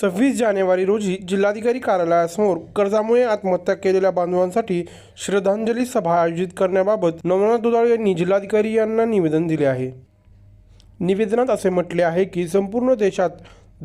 सव्वीस जानेवारी रोजी जिल्हाधिकारी कार्यालयासमोर कर्जामुळे आत्महत्या केलेल्या बांधवांसाठी श्रद्धांजली सभा आयोजित करण्याबाबत नवनाथ दुधाळ यांनी जिल्हाधिकारी यांना निवेदन दिले आहे. निवेदनात असे म्हटले आहे की संपूर्ण देशात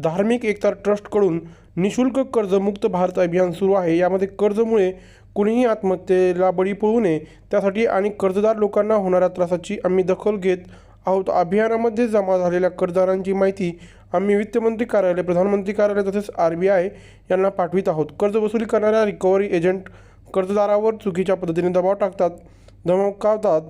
धार्मिक एकता ट्रस्टकडून निशुल्क कर्जमुक्त भारत अभियान सुरू आहे. यामध्ये कर्जमुळे कुणीही आत्महत्येला बळी पडू नये त्यासाठी आणि कर्जदार लोकांना होणाऱ्या त्रासाची आम्ही दखल घेत आहोत. अभियानामध्ये जमा झालेल्या कर्जदारांची माहिती आम्ही वित्तमंत्री कार्यालय प्रधानमंत्री कार्यालय तसेच आर बी आय यांना पाठवित आहोत. कर्ज वसुली करणाऱ्या रिकव्हरी एजंट कर्जदारावर चुकीच्या पद्धतीने दबाव टाकतात धमकावतात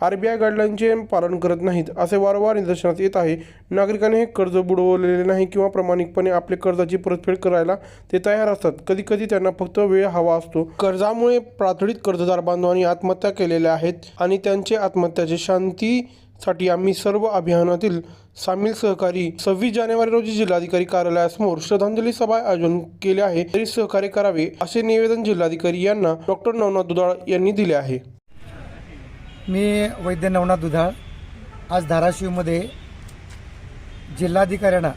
आर बी आय गाईडलाईनचे पालन करत नाहीत असे वारंवार निदर्शनास येत आहे. नागरिकांनी हे कर्ज बुडवलेले नाही किंवा प्रामाणिकपणे आपले कर्जाची परतफेड करायला ते तयार असतात. कधी कधी त्यांना फक्त वेळ हवा असतो. कर्जामुळे प्राथमिक कर्जदार बांधवांनी आत्महत्या केलेल्या आहेत आणि त्यांचे आत्महत्याचे शांती साठी आम्ही सर्व अभियानातील सामील सहकारी सव्वीस जानेवारी रोजी जिल्हाधिकारी कार्यालयासमोर श्रद्धांजली सभा आयोजन केले आहे. तरी सहकार्य करावे असे निवेदन जिल्हाधिकारी यांना डॉक्टर नवनाथ दुधाळ यांनी दिले आहे. मी वैद्य नवनाथ दुधाळ. आज धाराशिवमध्ये जिल्हाधिकाऱ्यांना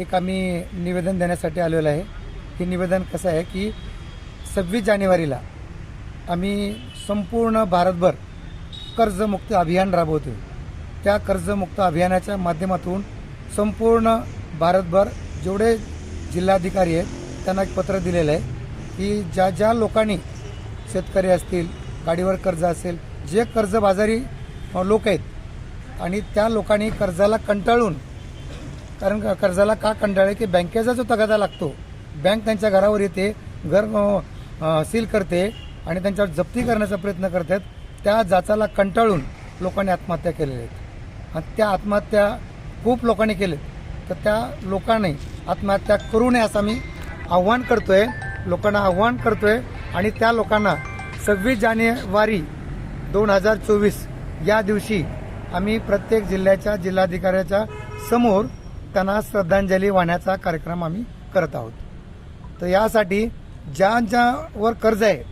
एक आम्ही निवेदन देण्यासाठी आलेलो आहे. हे निवेदन कसं आहे की सव्वीस जानेवारीला आम्ही संपूर्ण भारतभर कर्जमुक्त अभियान राबवतो त्या कर्जमुक्त अभियानाच्या माध्यमातून संपूर्ण भारतभर जेवढे जिल्हाधिकारी आहेत त्यांना एक पत्र दिलेलं आहे की ज्या ज्या लोकांनी शेतकरी असतील गाडीवर कर्ज असेल जे कर्जबाजारी लोक आहेत आणि त्या लोकांनी कर्जाला कंटाळून कारण का- कर्जाला का कंटाळे की बँकेचा जो तगादा लागतो बँक त्यांच्या घरावर येते घर सील करते आणि त्यांच्यावर जप्ती करण्याचा प्रयत्न करतात त्या जाचाला कंटाळून लोकांनी आत्महत्या केलेल्या आहेत. आणि त्या आत्महत्या खूप लोकांनी केले. तर त्या लोकांनी आत्महत्या करू नये असं मी आव्हान करतोय. लोकांना आव्हान करतोय आणि त्या लोकांना सव्वीस जानेवारी दोन हजार चोवीस या दिवशी आम्ही प्रत्येक जिल्ह्याच्या जिल्हाधिकाऱ्याच्या समोर त्यांना श्रद्धांजली वाहण्याचा कार्यक्रम आम्ही करत आहोत. तर यासाठी ज्यांच्यावर कर्ज आहे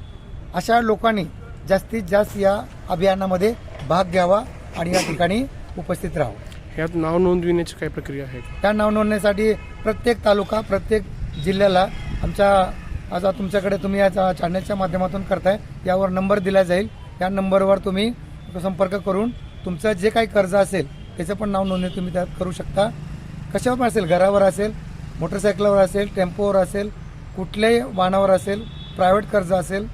अशा लोकांनी जास्तीत जास्त या अभियानामध्ये भाग घ्यावा आणि या ठिकाणी उपस्थित राहावं यात नाव नोंदविण्याची काय प्रक्रिया आहे? त्या नाव नोंदणीसाठी प्रत्येक तालुका प्रत्येक जिल्ह्याला आमच्या आता तुमच्याकडे तुम्ही या चा- चॅनलच्या माध्यमातून करताय यावर नंबर दिला जाईल. या नंबरवर तुम्ही संपर्क करून तुमचं जे काही कर्ज असेल त्याचं पण नाव नोंदणी तुम्ही त्यात करू शकता. कशावर पण असेल घरावर असेल मोटरसायकलवर असेल टेम्पोवर असेल कुठल्याही वाहनावर असेल प्रायव्हेट कर्ज असेल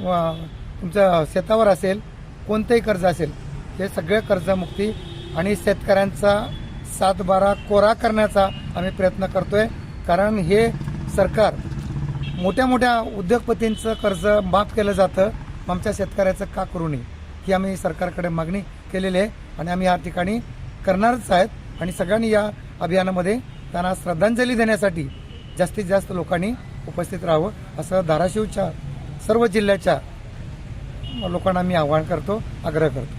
वा- तुमच्या शेतावर असेल कोणतंही कर्ज असेल हे सगळे कर्जमुक्ती आणि शेतकऱ्यांचा सातबारा कोरा करण्याचा आम्ही प्रयत्न करतोय. कारण हे सरकार मोठ्या मोठ्या उद्योगपतींचं कर्ज माफ केलं जातं. आमच्या शेतकऱ्याचं का करू नये? ही आम्ही सरकारकडे मागणी केलेली आहे आणि आम्ही या ठिकाणी करणारच आहेत. आणि सगळ्यांनी या अभियानामध्ये त्यांना श्रद्धांजली देण्यासाठी जास्तीत जास्त लोकांनी उपस्थित राहावं असं धाराशिवच्या सर्व जिल्ह्याच्या लोकांना मी आवाहन करतो आग्रह करतो.